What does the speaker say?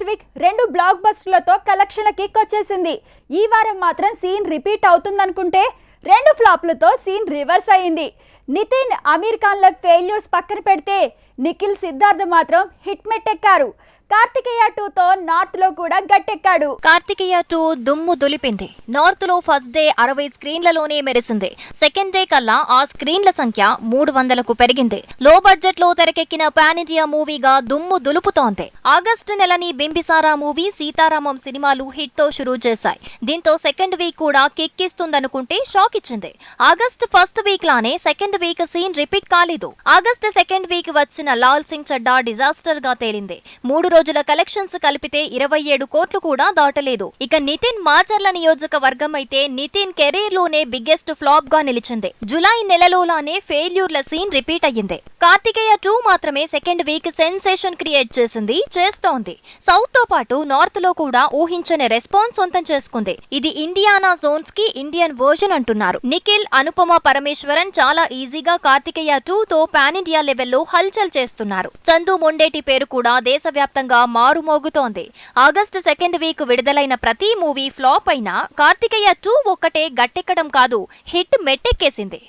Last week రెండు black బస్టర్లతో కలెక్షన్ల కిక్ వచ్చేసింది ఈ వారం మాత్రం సీన్ రిపీట్ అవుతుందనుకుంటే రెండు ఫ్లాప్లతో సీన్ రివర్స్ అయింది నితిన్ అమీర్ ఖాన్ల ఫెయిల్యూర్స్ పక్కన పెడితే నిఖిల్ సిద్ధార్థ్ మాత్రం హిట్ మెట్టెక్కారు. కార్తికేయ టూతో నార్త్లో కూడా గట్టెక్కాడు. కార్తికేయ టూ దుమ్ము దులిపింది. నార్త్లో ఫస్ట్ డే అరవై స్క్రీన్లలోనే మెరిసింది. సెకండ్ డే కల్లా ఆ స్క్రీన్ల సంఖ్య మూడు వందలకు పెరిగింది. లో బడ్జెట్లో తెరకెక్కిన పాన్ ఇండియా మూవీగా దుమ్ము దులుపుతోంది. ఆగస్టు నెలని బింబిసారా మూవీ సీతారామం సినిమాలు హిట్తో షురూ చేశాయి. దీంతో సెకండ్ వీక్ కూడా కిక్కిస్తుందనుకుంటే షాక్ ఇచ్చింది ఆగస్ట్ ఫస్ట్ వీక్ లానే సెకండ్ వీక్ సీన్ రిపీట్ కాలేదు. ఆగస్ట్ సెకండ్ వీక్ వచ్చిన లాల్ సింగ్ చడ్డా డిజాస్టర్గా తేలింది. మూడు రోజుల కలెక్షన్స్ కలిపితే ఇరవై ఏడు కోట్లు కూడా దాటలేదు. ఇక నితిన్ మాచర్ల నియోజకవర్గం అయితే నితిన్ కెరీర్లోనే బిగ్గెస్ట్ ఫ్లాప్గా నిలిచింది. జులై నెలలోలానే ఫెయిల్యూర్ల సీన్ రిపీట్ అయ్యింది. కార్తికేయ టూ మాత్రమే సెకండ్ వీక్ సెన్సేషన్ క్రియేట్ చేసింది చేస్తోంది. సౌత్తో పాటు నార్త్లో కూడా ఊహించని రెస్పాన్స్ సొంతం చేసుకుంది. ఇది ఇండియానా జోన్స్కి ఇండియన్ వర్జన్ అంటున్నారు. నిఖిల్ అనుపమ పరమేశ్వరన్ చాలా ఈజీగా కార్తికేయ టూ తో పాన్ ఇండియా లెవెల్లో హల్చల్ చేస్తున్నారు. చందు మొండేటి పేరు కూడా దేశవ్యాప్తంగా మారుమోగుతోంది. ఆగస్టు సెకండ్ వీక్ విడుదలైన ప్రతి మూవీ ఫ్లాప్ అయినా కార్తికేయ టూ ఒక్కటే గట్టెక్కడం కాదు హిట్ మెట్టెక్కేసింది.